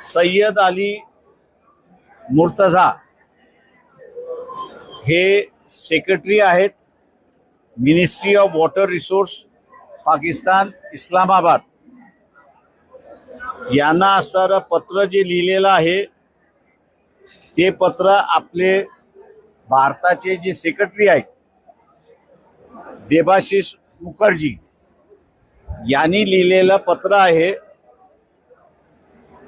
सय्यद अली मुर्तझा हे सेक्रेटरी आहेत. Ministry of water resource Pakistan Islamabad. यांना असणारं पत्र जे लिहिलेलं आहे ते पत्र आपले भारताचे जे सेक्रेटरी आहेत देबाशिष मुखर्जी यांनी लिहिलेलं पत्र आहे.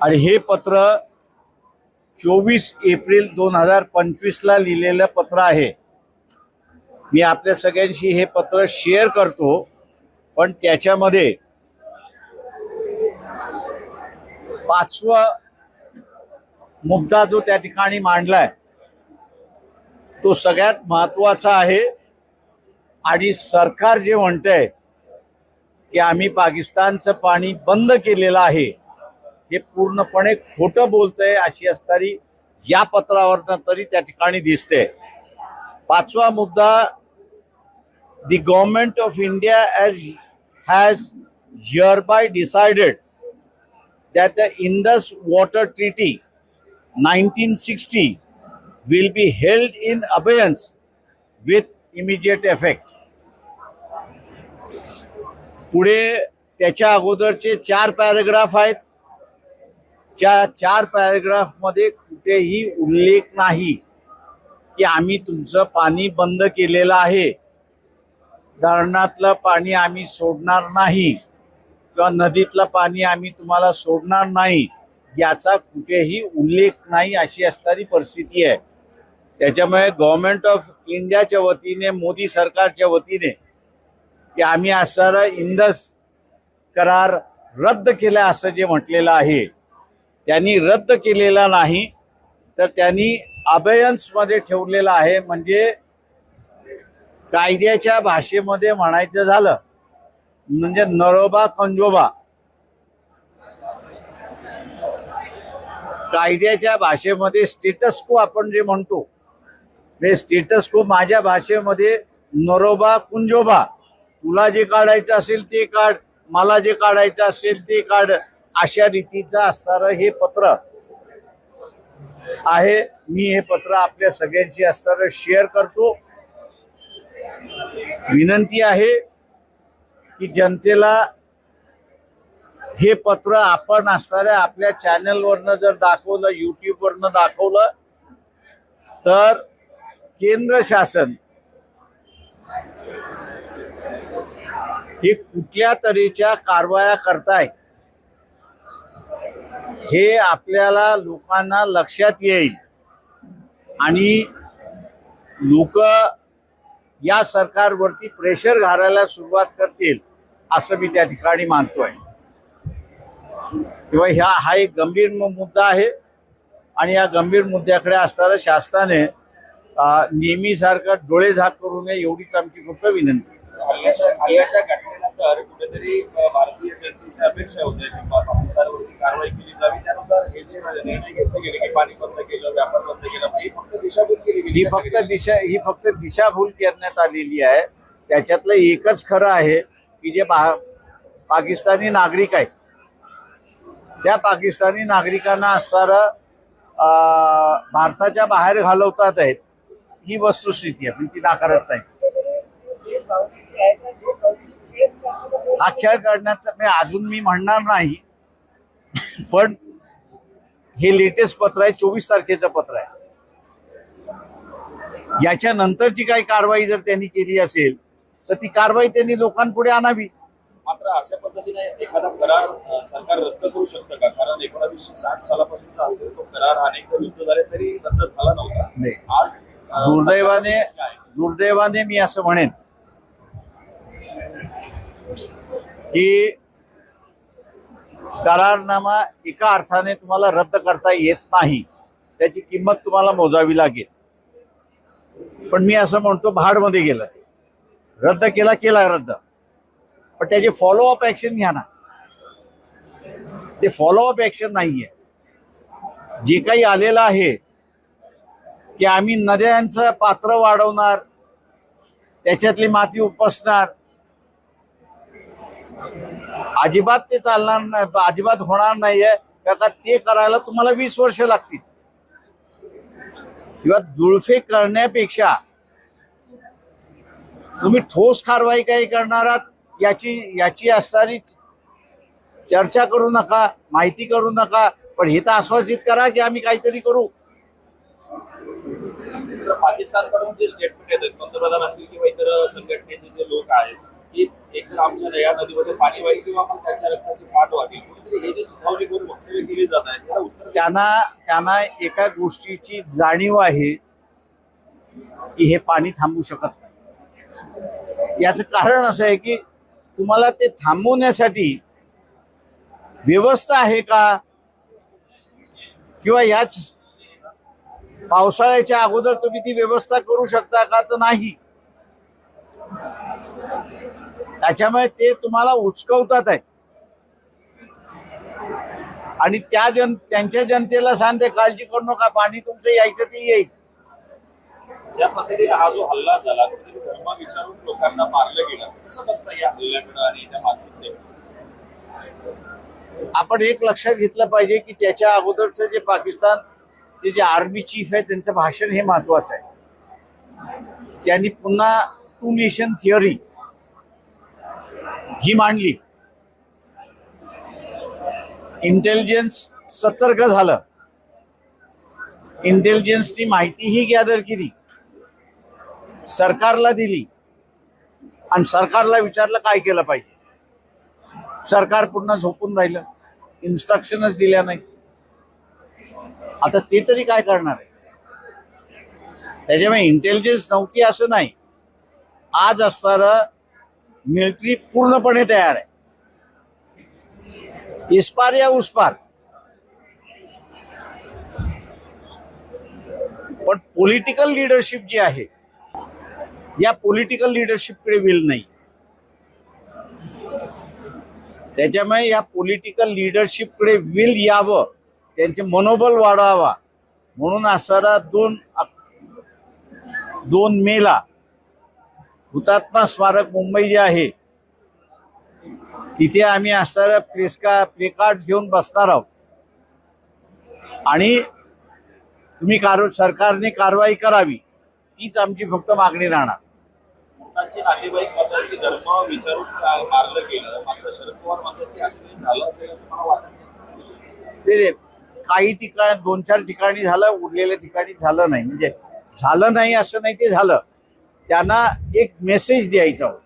आणि हे पत्र चोवीस एप्रिल दोन हजार पंचवीसला लिहिलेलं पत्र आहे. मी आपल्या सगळ्यांशी हे पत्र शेअर करतो पण त्याच्यामध्ये पाचवा मुद्दा जो त्या ठिकाणी मांडलाय तो सगळ्यात महत्त्वाचा आहे आणि सरकार जे म्हणतंय की आम्ही पाकिस्तानचं पाणी बंद केलेलं आहे हे पूर्णपणे खोटं बोलतंय अशी असणारी या पत्रावरनं तरी त्या ठिकाणी दिसते. पाचवा मुद्दा the government of India as has hereby decided that the Indus water treaty nineteen sixty will be held in abeyance with immediate effect पुढे त्याच्या अगोदरचे चार पॅरेग्राफ आहेत. त्या चार पॅराग्राफमध्ये कुठेही उल्लेख नाही की आम्ही तुमचं पाणी बंद केलेलं आहे. धरणातलं पाणी आम्ही सोडणार नाही किंवा नदीतलं पाणी आम्ही तुम्हाला सोडणार नाही याचा कुठेही उल्लेख नाही अशी असणारी परिस्थिती आहे. त्याच्यामुळे गव्हर्नमेंट ऑफ इंडियाच्या वतीने मोदी सरकारच्या वतीने की आम्ही असणारा इंदस करार रद्द केला असं जे म्हटलेलं आहे. त्यांनी रद्द केलेला नाही तर त्यांनी अबेयन्समध्ये ठेवलेलं आहे. म्हणजे कायद्याच्या भाषेमध्ये म्हणायचं झालं म्हणजे नरोबा कंजोबा. कायद्याच्या भाषेमध्ये स्टेटस को आपण जे म्हणतो हे स्टेटस को माझ्या भाषेमध्ये नरोबा कुंजोबा. तुला जे काढायचं असेल ते काढ मला जे काढायचं असेल ते काढ. अशा रीतीचं असणारं हे पत्र आहे. मी हे पत्र आपल्या सगळ्यांशी असणारं शेअर करतो. विनंती आहे की जनतेला हे पत्र आपण असणाऱ्या आपल्या चॅनलवरनं जर दाखवलं युट्यूबवरनं दाखवलं तर केंद्र शासन हे कुठल्या तऱ्हेच्या कारवाया करतायत? हे आपल्याला लोकांना लक्षात येईल. आणि लोक या सरकारवरती प्रेशर घालायला सुरुवात करतील असं मी त्या ठिकाणी मानतोय. किंवा ह्या हा एक गंभीर मुद्दा आहे. आणि या गंभीर मुद्द्याकडे असताना शासनाने नेहमीसारखं डोळे झाक करू नये एवढीच आमची फक्त विनंती. आहे. हल्ल्याच्या हल्ल्याच्या घटनेनंतर कुठेतरी भारतीय जनतेची अपेक्षा होते की पाकिस्तानवरती कारवाई केली जावी. त्यानुसार हे जे म्हणजे निर्णय घेतले गेले की पाणी बंद केलं व्यापार बंद केला ही फक्त दिशाभूल केली गेली. ही फक्त दिशा ही फक्त दिशाभूल करण्यात आलेली आहे. त्याच्यातलं एकच खरं आहे की जे पाकिस्तानी नागरिक आहेत त्या पाकिस्तानी नागरिकांना असणारं भारताच्या बाहेर घालवतात आहेत ही वस्तुस्थिती आहे पण ती नाकारत नाही हा खेळ काढण्याचा मी अजून मी म्हणणार नाही. पण हे लेटेस्ट पत्र आहे चोवीस तारखेचं पत्र आहे. याच्या नंतरची काही कारवाई जर त्यांनी केली असेल तर ती कारवाई त्यांनी लोकांपुढे आणावी. मात्र अशा पद्धतीने एखादा करार सरकार रद्द करू शकतं का? कारण एकोणावीसशे साठ सालापासूनचा असलेला तो करार अनेकदा युद्ध झाले तरी रद्द झाला नव्हता. आज दुर्दैवाने? दुर्दैवाने मी असं म्हणेन की करारनामा एका अर्थाने तुम्हाला रद्द करता येत नाही. त्याची किंमत तुम्हाला मोजावी लागेल. पण मी असं म्हणतो भाडमध्ये गेलं ते. रद्द केला केला रद्द. पण त्याचे फॉलोअप ॲक्शन घ्या ना. ते फॉलोअप नाही आहे जे काही आलेलं आहे की आम्ही नद्यांचं पात्र वाढवणार त्याच्यातली माती उपसणार अजिबात ते चालणार नाही अजिबात होणार नाहीये. का ते करायला तुम्हाला वीस वर्ष लागतील. किंवा दुळफे करण्यापेक्षा तुम्ही ठोस कारवाई काही करणार आहात याची याची असणारी चर्चा करू नका माहिती करू नका पण हे तर आश्वासित करा की आम्ही काहीतरी करू. पाकिस्तानकडून जे स्टेटमेंट येतात पंतप्रधान असतील किंवा इतर संघटनेचे जे लोक आहेत की एकतर आमच्या या नदीमध्ये पाणी वाईल किंवा मग त्यांच्या रक्ताची पाठ वाढील कुठेतरी हे जे चिथावणी करून वक्तव्य केली जात आहेत त्याला उत्तर त्यांना त्यांना एका गोष्टीची जाणीव आहे की हे पाणी थांबू शकत नाही. याचं कारण असं आहे की तुम्हाला ते थांबवण्यासाठी व्यवस्था आहे का? किंवा याच पावसाळ्याच्या अगोदर तुम्ही ती व्यवस्था करू शकता का? तर नाही. त्याच्यामुळे ते तुम्हाला उचकवतात आहेत. आणि त्या जन त्यांच्या जनतेला सांगते काळजी करू नका पाणी तुमचं यायचं ते येईल. ज्या पद्धतीने हा जो हल्ला झाला कुठेतरी धर्म विचारून लोकांना मारलं गेलं कसं बघता या हल्ल्याकडे आणि त्या मानसिकतेकडे? आपण एक लक्षात घेतलं पाहिजे की त्याच्या अगोदरचं जे पाकिस्तानचे जे आर्मी चीफ आहे त्यांचं भाषण हे महत्वाचं आहे. त्यांनी पुन्हा टू नेशन थिअरी ही मांडली. इंटेलिजन्स सतर्क झालं. इंटेलिजन्सनी माहितीही गॅदर केली. सरकारला दिली. आणि सरकारला विचारलं काय केलं पाहिजे. सरकार पुन्हा झोपून राहिलं. इन्स्ट्रक्शनच दिल्या नाही आता ते तरी काय करणार आहे? त्याच्यामुळे इंटेलिजन्स नव्हती असं नाही. आज असणारं मिलिटरी पूर्णपणे तयार आहे. इस्पार या उस्पार. पण पॉलिटिकल लिडरशिप जी आहे या पॉलिटिकल लिडरशिपकडे विल नाही. त्याच्यामुळे या पॉलिटिकल लिडरशिपकडे विल यावं त्यांचे मनोबल वाढावा. म्हणून असणारा दोन दोन मेला हुतात्मा स्मारक मुंबई जे आहे तिथे आम्ही असणाऱ्या प्लेसका प्लेकार्ड घेऊन बसणार आहोत. आणि तुम्ही कार सरकारने कारवाई करावी हीच आमची फक्त मागणी राहणार. मृतांचे नातेवाईक म्हणतात की धर्म विचारून आ- मारलं गेलं मात्र शरद पवार म्हणतात की असं काही झालं असेल असं मला वाटत नाही. ते ते काही ठिकाण दोन चार ठिकाणी झालं उरलेल्या ठिकाणी झालं नाही. म्हणजे झालं नाही असं नाही ते झालं. त्यांना एक मेसेज द्यायचा होता.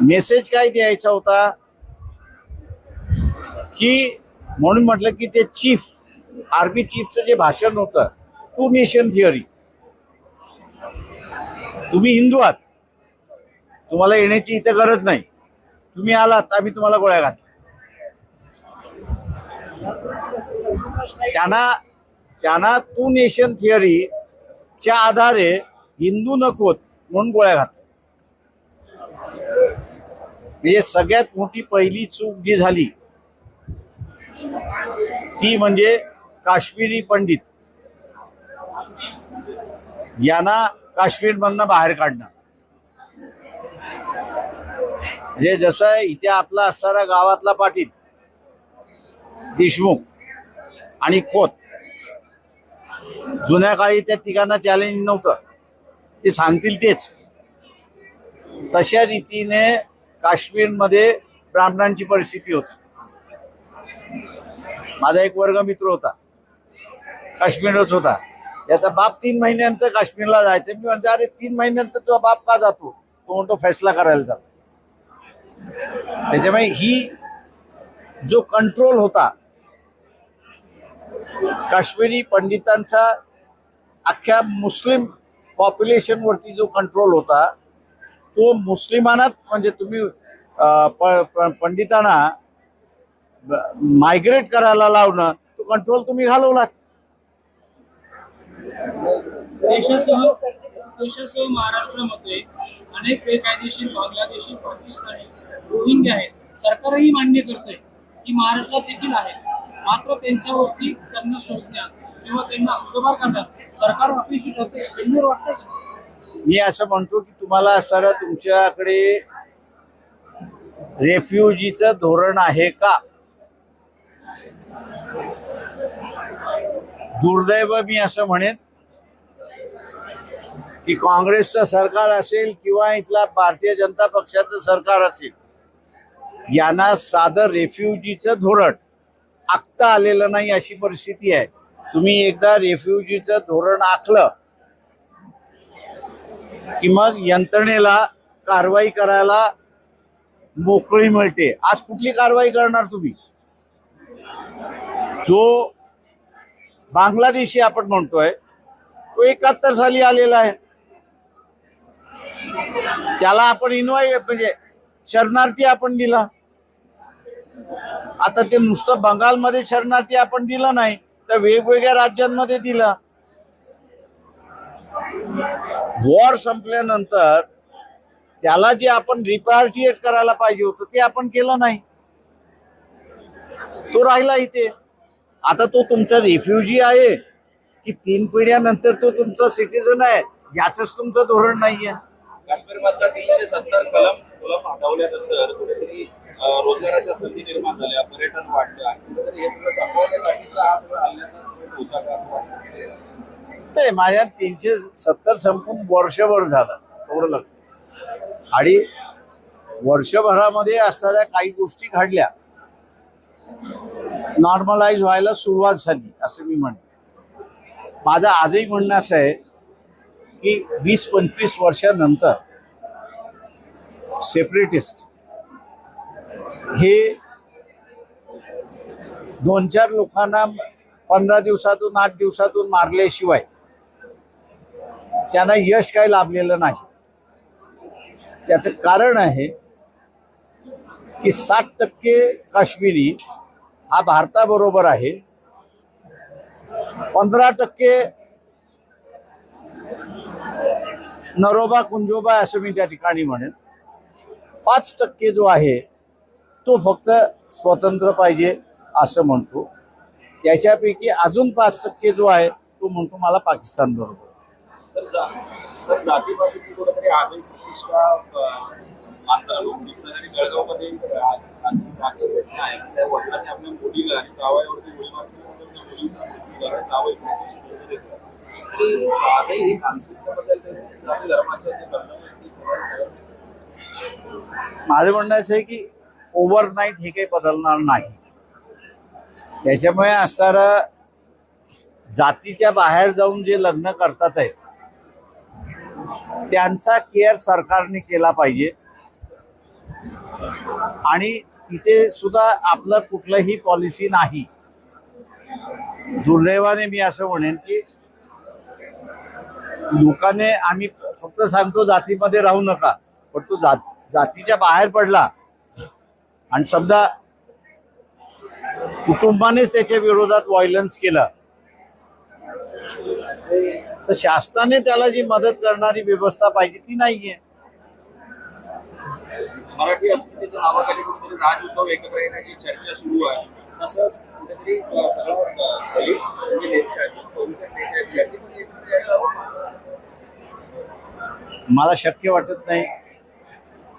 मेसेज काय द्यायचा होता? की म्हणून म्हटलं की ते चीफ आर्मी चीफचं जे भाषण होतं टू नेशन थिअरी तुम्ही हिंदू आहात. तुम्हाला येण्याची इथं गरज नाही. तुम्ही आलात आम्ही तुम्हाला गोळ्या घातल्या. त्यांना त्यांना टू नेशन थिअरीच्या आधारे हिंदू नकोत म्हणून गोळ्या घातल्या. म्हणजे सगळ्यात मोठी पहिली चूक जी झाली ती म्हणजे काश्मीरी पंडित. यांना काश्मीरमधनं बाहेर काढणं. म्हणजे जसं इथे आपला असणारा गावातला पाटील देशमुख आणि खोत जुन्या काळी त्या तिघांना चॅलेंज नव्हतं. ते सांगतील तेच. तशा रीतीने काश्मीरमध्ये ब्राह्मणांची परिस्थिती होती. माझा एक वर्ग मित्र होता. काश्मीरच होता. त्याचा बाप तीन महिन्यानंतर काश्मीरला जायचं. मी म्हणजे अरे तीन महिन्यानंतर तुझा बाप का जातो? तो म्हणतो फैसला करायला जातो. त्याच्यामुळे ही जो कंट्रोल होता काश्मीरी पंडितांचा अख्ख्या मुस्लिम पॉप्युलेशनवरती जो कंट्रोल होता तो मुस्लिमांनाच म्हणजे तुम्ही पंडितांना मायग्रेट करायला लावणं तो कंट्रोल तुम्ही घालवला. देशासह देशासह महाराष्ट्रामध्ये अनेक बेकायदेशीर बांगलादेशी पाकिस्तानी रोहिंग्या आहेत. सरकारही मान्य करतंय की महाराष्ट्रात देखील आहेत. मात्र त्यांच्यावरती त्यांना शोधण्यात तेव्हा त्यांना हद्दपार करण्यात सरकार अपेक्षित होते गंभीर वाटतंय मी असं म्हणतो की तुम्हाला सर तुमच्याकडे रेफ्युजीचं धोरण आहे का? दुर्दैव मी असं म्हणेन की काँग्रेसचं सरकार असेल किंवा इथला भारतीय जनता पक्षाचं सरकार असेल यांना साधं रेफ्युजीचं धोरण आखता आलेलं नाही अशी परिस्थिती आहे. तुम्ही एकदा रेफ्युजीचं धोरण आखलं की मग यंत्रणेला कारवाई करायला मोकळी मिळते. आज कुठली कारवाई करणार तुम्ही? जो बांगलादेशी आपण म्हणतोय तो एकाहत्तर साली आलेला आहे. त्याला आपण इन्व्हाय म्हणजे शरणार्थी आपण दिला. आता ते नुसतं बंगालमध्ये शरणार्थी आपण दिलं नाही. तर वेगवेगळ्या राज्यांमध्ये दिलं. वॉर संपल्यानंतर त्याला जे आपण रिपार्टिएट करायला पाहिजे होतं ते आपण केलं नाही. तो राहिला इथे. आता तो तुमचा रेफ्युजी आहे की तीन पिढ्यानंतर तो तुमचा सिटीजन आहे याच तुमचं धोरण नाहीये. काश्मीर मधला तीनशे सत्तर कलम कलम हटवल्यानंतर कुठेतरी रोजगाराच्या संधी निर्माण झाल्या पर्यटन वाढलं आणि कुठेतरी हे सगळं संपवण्यासाठीचा हा सगळा हल्ल्याचा होता का असं वाटतं? नाही माझ्या तीनशे सत्तर संपून वर्षभर झालं एवढं लक्ष. आणि वर्षभरामध्ये असणाऱ्या काही गोष्टी घडल्या. नॉर्मलाइज व्हायला सुरुवात झाली असं मी म्हणेन. माझं आजही म्हणणं असं आहे की वीस पंचवीस वर्षानंतर सेपरेटिस्ट हे दोन चार लोकांना पंधरा दिवसातून आठ दिवसातून मारल्याशिवाय त्यांना यश काही लाभलेलं नाही. त्याचं कारण आहे की सात टक्के काश्मीरी हा भारताबरोबर आहे. पंधरा टक्के नरोबा कुंजोबा असं मी त्या ठिकाणी म्हणेन. पाच टक्के जो आहे तो फक्त स्वतंत्र पाहिजे असं म्हणतो. त्याच्यापैकी अजून पाच टक्के जो आहे तो म्हणतो मला पाकिस्तान बरोबर. सर जातीपातीची कुठेतरी आजही प्रतिष्ठा अं, मानताना लोक दिसतात आणि जळगावमध्ये आ- आजची आजची घटना आहे. त्या वडिलांनी आपल्या मुलीला आणि जावयावरती गोळीबार केल्यानंतर त्या मुलीचा मृत्यू झाला जावई मोठीशी बोलू देतो तरी आजही ही मानसिकता बदलते आणि जाती धर्माच्या जे माझं म्हणणं असं आहे की ओव्हरनाईट हे काही बदलणार नाही. त्याच्यामुळे असणारं जातीच्या बाहेर जाऊन जे लग्न करतात आहेत त्यांचा केअर सरकारने केला पाहिजे. आणि तिथे सुद्धा आपलं कुठलंही पॉलिसी नाही. दुर्दैवाने मी असं म्हणेन की लोकांनी आम्ही फक्त सांगतो जातीमध्ये राहू नका पण तो जात जातीच्या बाहेर पडला आणि समजा कुटुंबानेच त्याच्या विरोधात व्हायलन्स केलं तर शासनाने त्याला जी मदत करणारी व्यवस्था पाहिजे ती नाहीये. मराठी अस्मितेच्या नावाखाली कुठेतरी राज उद्धव एकत्र येण्याची चर्चा सुरू आहे. तसंच कुठेतरी अं, सगळं अं, दलित जे नेते आहेत किंवा बहुजन नेते आहेत त्यांनी पण एकत्र यायला हवं. मला शक्य वाटत नाही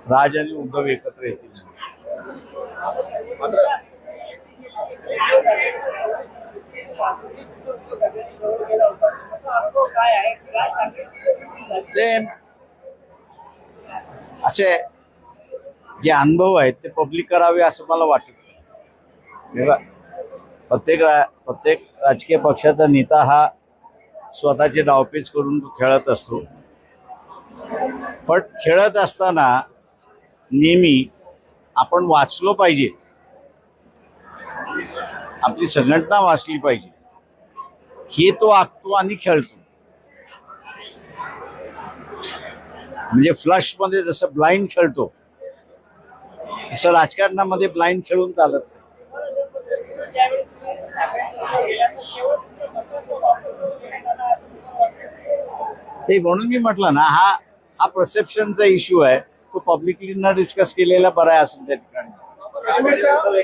राज आणि उद्धव एकत्र येतील. मात्र ते असे जे अनुभव आहेत ते पब्लिक करावे असं मला वाटत नाही. प्रत्येक रा प्रत्येक राजकीय पक्षाचा नेता हा स्वतःचे डावपेच करून तो खेळत असतो. पण खेळत असताना नेहमी आपण वाचलो पाहिजे. आपली संघटना वाचली पाहिजे. हे तो आखतो आणि खेळतो. म्हणजे फ्लशमध्ये जसं ब्लाइंड खेळतो तसं राजकारणामध्ये ब्लाइंड खेळून चालत नाही. ते म्हणून मी म्हटलं ना हा हा परसेप्शनचा इश्यू आहे. पब्लिकली न डिस्कस केलेला बरा आहे असं त्या ठिकाणी.